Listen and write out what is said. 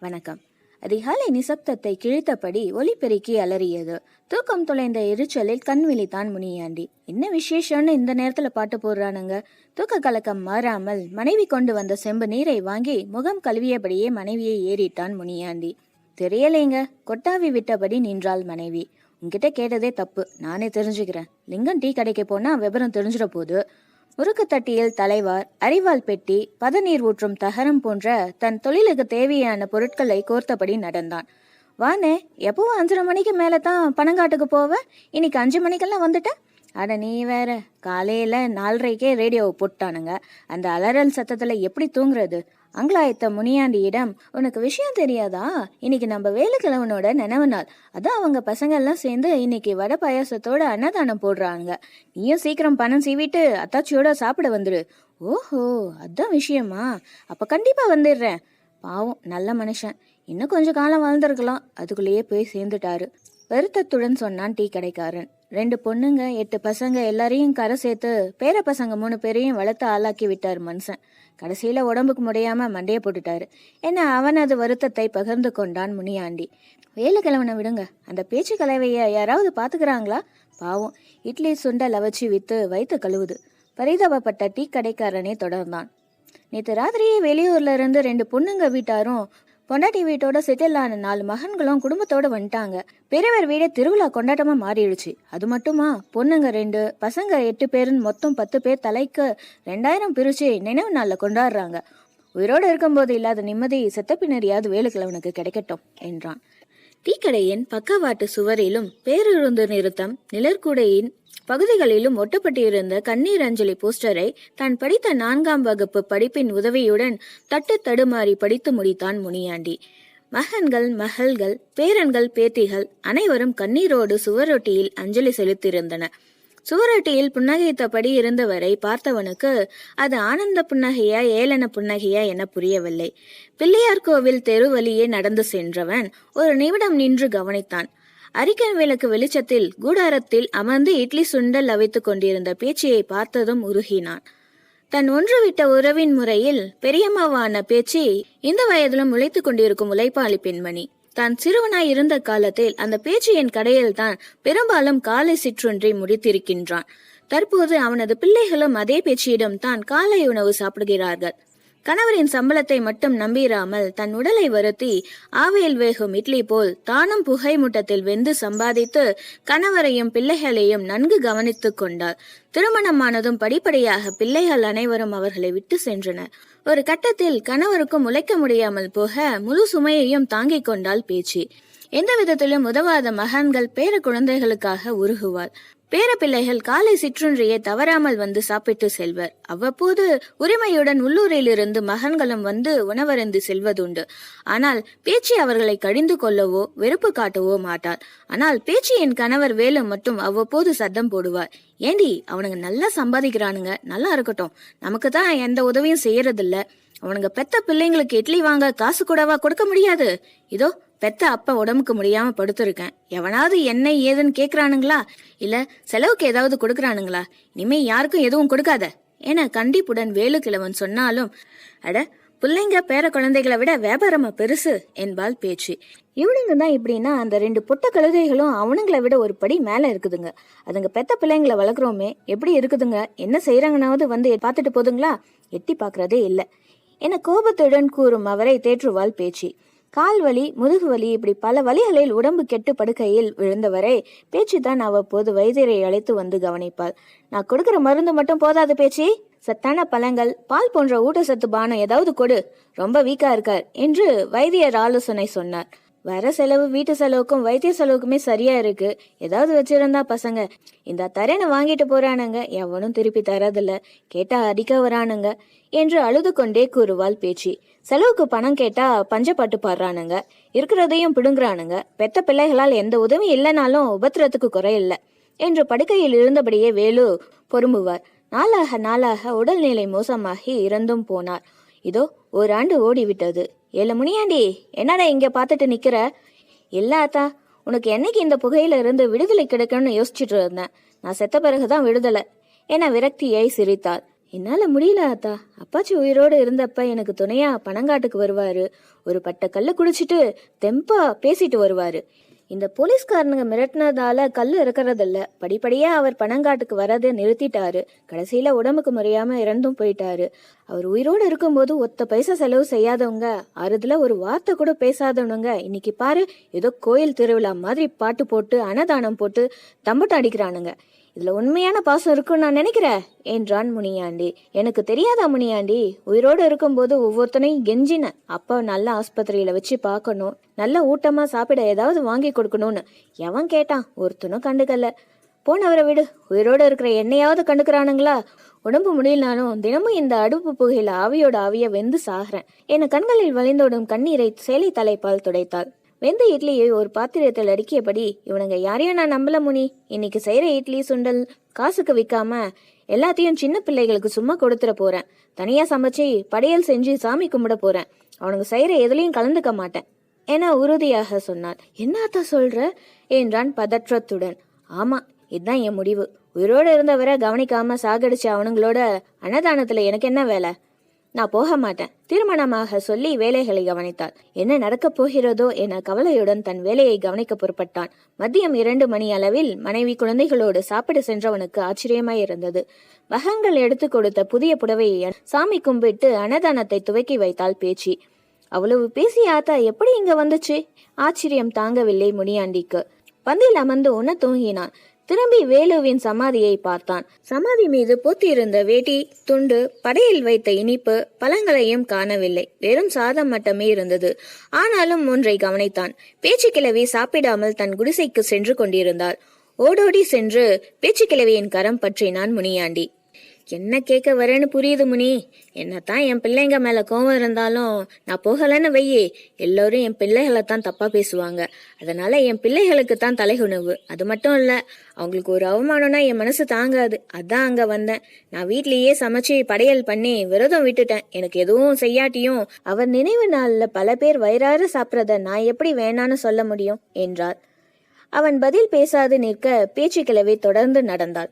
வணக்கம். அதிகாலை நிசப்தத்தை கிழித்தபடி ஒலிபெருக்கி அலறியது. தூக்கம் தொலைந்த எரிச்சலில் கண் விழித்தான் முனியாண்டி. என்ன விசேஷம்னு இந்த நேரத்துல பாட்டு போடுறானுங்க? தூக்க கலக்கம் மாறாமல் மனைவி கொண்டு வந்த செம்பு நீரை வாங்கி முகம் கழுவியபடியே மனைவியை ஏறிட்டான் முனியாண்டி. தெரியலைங்க. கொட்டாவி விட்டபடி நின்றாள் மனைவி. உங்ககிட்ட கேட்டதே தப்பு. நானே தெரிஞ்சுக்கிறேன். லிங்கம் டீ கடைக்கு போனா விவரம் தெரிஞ்சிட போது முறுக்கு தட்டியில் தலைவார் அரிவாள் பெட்டி பதநீர் ஊற்றும் தகரம் போன்ற தன் தொழிலுக்கு தேவையான பொருட்களை கோர்த்தபடி நடந்தான். வானே எப்பவும் அஞ்சரை மணிக்கு மேலே தான் பனங்காட்டுக்கு போவ? இன்னைக்கு அஞ்சு மணிக்கெல்லாம் வந்துட்ட? அட நீ வேற காலையில் நாலரைக்கே ரேடியோவை போட்டானுங்க. அந்த அலறல் சத்தத்தில் எப்படி தூங்குறது? அங்கலாயத்த முனியாண்டியிடம் உனக்கு விஷயம் தெரியாதா? இன்னைக்கு நம்ம வேலுக்கிழவனோட நினைவு நாள். அதான் அவங்க பசங்க எல்லாம் சேர்ந்து இன்னைக்கு வடை பாயாசத்தோட அன்னதானம் போடுறாங்க. நீயும் சீக்கிரம் பணம் சீவிட்டு அத்தாச்சியோட சாப்பிட வந்துடு ஓஹோ அதான் விஷயமா? அப்ப கண்டிப்பா வந்துடுறேன். பாவம் நல்ல மனுஷன். இன்னும் கொஞ்சம் காலம் வாழ்ந்திருக்கலாம். அதுக்குள்ளேயே போய் சேர்ந்துட்டாரு. வருத்தத்துடன் சொன்னான் டீ கடைக்காரன் ரெண்டு பொண்ணுங்க எட்டு பசங்க எல்லாரையும் கரை சேர்த்து பேர பசங்க மூணு பேரையும் வளர்த்து ஆளாக்கி விட்டார் மனுஷன். கடைசியில உடம்புக்கு முடியாம மண்டையை போட்டுட்டாரு. என்ன அவனது வருத்தத்தை பகிர்ந்து கொண்டான் முனியாண்டி. வேலுக்கிழவனை விடுங்க. அந்த பேச்சு கலவைய யாராவது பாத்துக்கிறாங்களா? பாவம். இட்லி சுண்டல் வச்சு வித்து வைத்து கழுவுது. பரிதாபப்பட்ட டீ கடைக்காரனே தொடர்ந்தான். நேற்று ராத்திரியே வெளியூர்ல இருந்து ரெண்டு பொண்ணுங்க வீட்டாரும் பொண்டாட்டி வீட்டோட செட்டில் ஆன நாலு மகன்களும் குடும்பத்தோட வந்துட்டாங்க. பெரியவர் வீடே திருவிழா கொண்டாட்டமா மாறிடுச்சு. அது மட்டுமா? பொண்ணுங்க ரெண்டு பசங்க எட்டு பேருன்னு மொத்தம் பத்து பேர் தலைக்கு ரெண்டாயிரம் பிரிச்சு நினைவு நாளில் கொண்டாடுறாங்க. உயிரோடு இருக்கும்போது இல்லாத நிம்மதி செத்த பின்னரியாவது வேலுக்கிழவனுக்கு கிடைக்கட்டும் என்றான். டீக்கடையின் பக்கவாட்டு சுவரிலும் பேருந்து நிறுத்தம் நிழற்குடையின் பகுதிகளிலும் ஒட்டப்பட்டிருந்த கண்ணீர் அஞ்சலி போஸ்டரை தான் படித்த நான்காம் வகுப்பு படிப்பின் உதவியுடன் தட்டு தடுமாறி படித்து முடித்தான் முனியாண்டி. மகன்கள் மகள்கள் பேரன்கள் பேத்திகள் அனைவரும் கண்ணீரோடு சுவரொட்டியில் அஞ்சலி செலுத்தியிருந்தனர். சுவரொட்டியில் புன்னகைத்தபடி இருந்தவரை பார்த்தவனுக்கு அது ஆனந்த புன்னகையா ஏளன புன்னகையா என புரியவில்லை. பிள்ளையார் கோவில் தெரு வழியே நடந்து சென்றவன் ஒரு நிமிடம் நின்று கவனித்தான். அரிக்கன் விளக்கு வெளிச்சத்தில் கூடாரத்தில் அமர்ந்து இட்லி சுண்டல் அவைத்துக் கொண்டிருந்த பேச்சியை பார்த்ததும் உருகினான். தன் ஒன்றுவிட்ட உறவின் முறையில் பெரியம்மாவான பேச்சு இந்த வயதிலும் உழைத்துக் கொண்டிருக்கும் உழைப்பாளி பெண்மணி தான் சிறுவனாய் இருந்த காலத்தில் அந்த பேச்சியின் கடையில் தான் பெரும்பாலும் காலை சிற்றுன்றை முடித்திருக்கின்றான். தற்போது அவனது பிள்ளைகளும் அதே பேச்சியிடம் தான் காலை உணவு சாப்பிடுகிறார்கள். கணவரின் சம்பளத்தை மட்டும் நம்பிராமல் தன் உடலை வருத்தி ஆவையில் வேகும் இட்லி போல் தானும் புகை மூட்டத்தில் வெந்து சம்பாதித்து கணவரையும் பிள்ளைகளையும் நன்கு கவனித்துக் கொண்டார் திருமணமானதும் படிப்படியாக பிள்ளைகள் அனைவரும் அவர்களை விட்டு சென்றனர். ஒரு கட்டத்தில் கணவருக்கும் உழைக்க முடியாமல் போக முழு சுமையையும் தாங்கிக் கொண்டாள் பேச்சு. எந்த விதத்திலும் உதவாத மகன்கள் பேர குழந்தைகளுக்காக உருகுவாள். பேரப்பிள்ளைகள் காலை சிற்றுன்றியை தவறாமல் வந்து சாப்பிட்டு செல்வர். அவ்வப்போது உரிமையுடன் உள்ளூரிலிருந்து மகன்களும் வந்து உணவருந்து செல்வதுண்டு. ஆனால் பேச்சி அவர்களை கடிந்து கொள்ளவோ வெறுப்பு காட்டவோ மாட்டார் ஆனால் பேச்சியின் கணவர் வேலு மட்டும் அவ்வப்போது சத்தம் போடுவார். ஏண்டி அவனுங்க நல்லா சம்பாதிக்கிறானுங்க நல்லா இருக்கட்டும். நமக்கு தான் எந்த உதவியும் செய்யறதில்ல. அவனுங்க பெத்த பிள்ளைங்களுக்கு இட்லி வாங்க காசு கூடவா கொடுக்க முடியாது. இதோ பெத்த அப்பா உடம்புக்கு முடியாம படுத்திருக்கேன். எவனாவது என்ன ஏதுன்னு கேக்குறானுங்களா? இல்ல செலவுக்கு ஏதாவது கொடுக்கறானுங்களா? இனிமே யாருக்கும் எதுவும் கொடுக்காத. என கண்டிப்புடன் வேலு கிழவன் சொன்னாலும் அட பிள்ளைங்க பேர குழந்தைகளை விட வியாபாரமா பெருசு என்பாள் பேச்சு. இவனுங்க தான் இப்படின்னா அந்த ரெண்டு பொட்ட கழுதைகளும் அவனுங்களை விட ஒரு படி மேல இருக்குதுங்க. அதுங்க பெத்த பிள்ளைங்களை வளர்க்குறோமே எப்படி இருக்குதுங்க? என்ன செய்யறாங்கனாவது வந்து பார்த்துட்டு போதுங்களா? எட்டி பார்க்குறதே இல்லை. என கோபத்துடன் கூறும் அவரை தேற்றுவாள் பேச்சு. கால் வலி முதுகு வலி இப்படி பல வழிகளில் உடம்பு கெட்டு படுக்கையில் விழுந்தவரை பேச்சு தான் அவ்வப்போது வைத்தியரை அழைத்து வந்து கவனிப்பாள். நான் கொடுக்கிற மருந்து மட்டும் போதாது பேச்சு. சத்தான பழங்கள் பால் போன்ற ஊட்டச்சத்து பானம் ஏதாவது கொடு. ரொம்ப வீக்கா இருக்கார் என்று வைத்தியர் ஆலோசனை சொன்னார். வர செலவு வீட்டு செலவுக்கும் வைத்திய செலவுக்குமே சரியா இருக்கு. ஏதாவது வச்சிருந்தா பசங்க இந்த தரேனை வாங்கிட்டு போறானுங்க. எவனும் திருப்பி தரதில்ல. கேட்டா அடிக்க வரானுங்க என்று அழுது கொண்டே கூறுவாள் பேச்சு. செலவுக்கு பணம் கேட்டா பஞ்சப்பாட்டு பாடுறானுங்க. இருக்கிறதையும் பிடுங்குறானுங்க. பெத்த பிள்ளைகளால் எந்த உதவி இல்லைனாலும் உபத்திரத்துக்கு குறையில்ல. என்று படுக்கையில் இருந்தபடியே வேலு பொறும்புவார் நாளாக நாளாக உடல்நிலை மோசமாகி இறந்தும் போனார். இதோ ஓராண்டு ஓடிவிட்டது. ஏல முனியாண்டி என்னடா இங்க பார்த்துட்டு நிக்கிற? இல்லாத்தா உனக்கு என்னைக்கு இந்த புகையில இருந்து விடுதலை கிடைக்கணும்னு யோசிச்சுட்டு இருந்தேன். நான் செத்த பிறகுதான் விடுதலை. என விரக்தியை சிரித்தாள். என்னால முடியல ஆத்தா அப்பாச்சி உயிரோடு இருந்தப்ப எனக்கு துணையா பனங்காட்டுக்கு வருவாரு. ஒரு பட்ட கல்லை குடிச்சிட்டு தெம்பா பேசிட்டு வருவாரு. இந்த போலீஸ்காரனுங்க மிரட்டினதால கல் இருக்கிறதில்ல படிப்படியா அவர் பனங்காட்டுக்கு வரதை நிறுத்திட்டாரு. கடைசியில உடம்புக்கு முறையாம இறந்தும் போயிட்டாரு. அவர் உயிரோடு இருக்கும்போது ஒத்த பைசா செலவு செய்யாதவங்க அறுதுல ஒரு வார்த்தை கூட பேசாதவனுங்க. இன்னைக்கு பாரு ஏதோ கோயில் திருவிழா மாதிரி பாட்டு போட்டு அன்னதானம் போட்டு தம்பட்டம் அடிக்கிறானுங்க. இதுல உண்மையான பாசம் இருக்குன்னு நான் நினைக்கிறேன் என்றான் முனியாண்டி. எனக்கு தெரியாதா முனியாண்டி? உயிரோடு இருக்கும்போது ஒவ்வொருத்தனையும் கெஞ்சினேன் அப்பா நல்ல ஆஸ்பத்திரியில வச்சு பார்க்கணும். நல்ல ஊட்டமா சாப்பிட ஏதாவது வாங்கி கொடுக்கணும்னு. எவன் கேட்டான்? ஒருத்தனும் கண்டுக்கல. போனவரை விடு. உயிரோடு இருக்கிற என்னையாவது கண்டுக்கிறானுங்களா? உடம்பு முடியலனாலும் தினமும் இந்த அடுப்பு புகையில் ஆவியோட ஆவிய வெந்து சாகிறேன். என கண்களில் வழிந்தோடும் கண்ணீரை சேலை தலைப்பால் துடைத்தாள். வெந்த இட்லியை ஒரு பாத்திரத்தில் அடுக்கியபடி இவனுங்க யாரையும் நான் நம்பல முனி. இன்னைக்கு செய்யற இட்லி சுண்டல் காசுக்கு விற்காம எல்லாத்தையும் சின்ன பிள்ளைகளுக்கு சும்மா கொடுத்துட போறேன். தனியா சமைச்சு படையல் செஞ்சு சாமி கும்பிட போறேன். அவனுங்க செய்யற எதுலையும் கலந்துக்க மாட்டேன். என உறுதியாக சொன்னாள். என்னத்த சொல்ற? என்றான் பதற்றத்துடன். ஆமா இதுதான் என் முடிவு. உயிரோடு இருந்தவரை கவனிக்காம சாகடிச்ச அவனுங்களோட அன்னதானத்துல எனக்கு என்ன வேலை? நான் போக மாட்டேன். திருமணமாக சொல்லி வேலைகளை கவனித்தாள். என்ன நடக்கப் போகிறதோ என கவலையுடன் தன் வேலையை கவனிக்க புறப்பட்டான். மதியம் இரண்டு மணி அளவில் மனைவி குழந்தைகளோடு சாப்பிட சென்றவனுக்கு ஆச்சரியமாய் இருந்தது. வகங்கள் எடுத்து கொடுத்த புதிய புடவையை சாமி கும்பிட்டு அன்னதானத்தை துவக்கி வைத்தாள் பேச்சு. அவ்வளவு பேசிய ஆத்தா எப்படி இங்க வந்துச்சு? ஆச்சரியம் தாங்கவில்லை முனியாண்டிக்கு. பந்தியில் அமர்ந்து உண்ண தூங்கினான். திரும்பி வேலுவின் சமாதியை பார்த்தான். சமாதி மீது பூத்தியிருந்த வேட்டி துண்டு படையில் வைத்த இனிப்பு பழங்களையும் காணவில்லை. வெறும் சாதம் மட்டுமே இருந்தது. ஆனாலும் ஒன்றை கவனித்தான். பேச்சுக்கிழவி சாப்பிடாமல் தன் குடிசைக்கு சென்று கொண்டிருந்தாள். ஓடோடி சென்று பேச்சு கிழவியின் கரம் பற்றினான் முனியாண்டி. என்ன கேட்க வரேன்னு புரியுது முனி. என்னத்தான் என் பிள்ளைங்க மேல கோவம் இருந்தாலும் நான் போகலன்னு வையே. எல்லோரும் என் பிள்ளைகளை தான் தப்பா பேசுவாங்க. அதனால என் பிள்ளைகளுக்கு தான் தலைகுணவு அது மட்டும் இல்ல அவங்களுக்கு ஒரு அவமானம்னா என் மனசு தாங்காது. அதான் அங்க வந்தேன். நான் வீட்லயே சமைச்சு படையல் பண்ணி விரதம் விட்டுட்டேன். எனக்கு எதுவும் செய்யாட்டியும் அவர் நினைவு நாள்ல பல பேர் வயிறார சாப்பிட்றத நான் எப்படி வேணான்னு சொல்ல முடியும்? என்றார் அவன் பதில் பேசாது நிற்க பேச்சு கிழவி தொடர்ந்து நடந்தாள்.